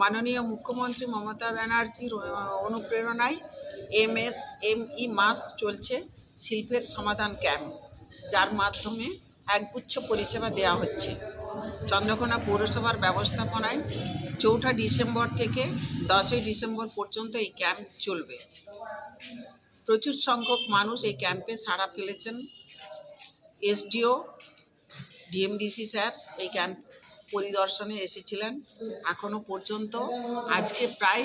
মাননীয় মুখ্যমন্ত্রী মমতা ব্যানার্জির অনুপ্রেরণায় এম এস এম ই মাস চলছে শিল্পের সমাধান ক্যাম্প, যার মাধ্যমে একগুচ্ছ পরিষেবা দেওয়া হচ্ছে। চন্দ্রকোনা পৌরসভার ব্যবস্থাপনায় চৌঠা ডিসেম্বর থেকে দশই ডিসেম্বর পর্যন্ত এই ক্যাম্প চলবে। প্রচুর সংখ্যক মানুষ এই ক্যাম্পে সাড়া ফেলেছেন। এসডিও, ডিএমডিসি স্যার এই ক্যাম্প পরিদর্শনে এসেছিলেন এখনও পর্যন্ত। আজকে প্রায়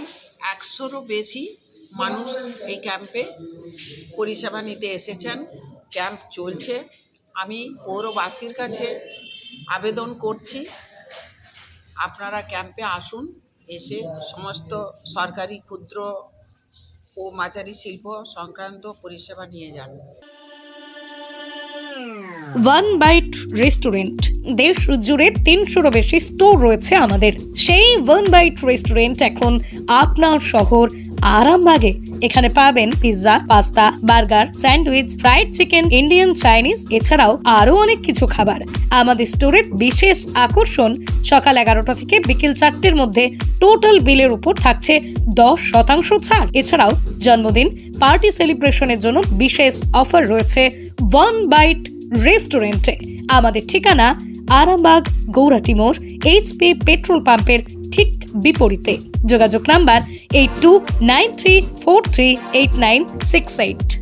একশোরও বেশি মানুষ এই ক্যাম্পে পরিষেবা নিতে এসেছেন। ক্যাম্প চলছে। আমি পৌরবাসীর কাছে আবেদন করছি, আপনারা ক্যাম্পে আসুন, এসে সমস্ত সরকারি ক্ষুদ্র ও মাঝারি শিল্প সংক্রান্ত পরিষেবা নিয়ে যান। ওয়ান বাইট রেস্টুরেন্ট দেশ জুড়ে তিনশোরও বেশি স্টোর রয়েছে আমাদের। সেই ওয়ান বাইট রেস্টুরেন্ট এখন আপনার শহর আরামবাগে। এখানে পাবেন pizza pasta burger sandwich fried chicken Indian Chinese এছাড়াও আরও অনেক কিছু খাবার। আমাদের স্টোরের বিশেষ আকর্ষণ সকাল এগারোটা থেকে বিকেল চারটের মধ্যে টোটাল বিলের উপর থাকছে দশ শতাংশ ছাড়। এছাড়াও জন্মদিন পার্টি সেলিব্রেশনের জন্য বিশেষ অফার রয়েছে ওয়ান বাইট রেস্টুরেন্টে। আমাদের ঠিকানা আরামবাগ গৌরাটিমোর এইচপি পেট্রোল পাম্পের ঠিক বিপরীতে। যোগাযোগ number eight two nine three four three eight nine six eight.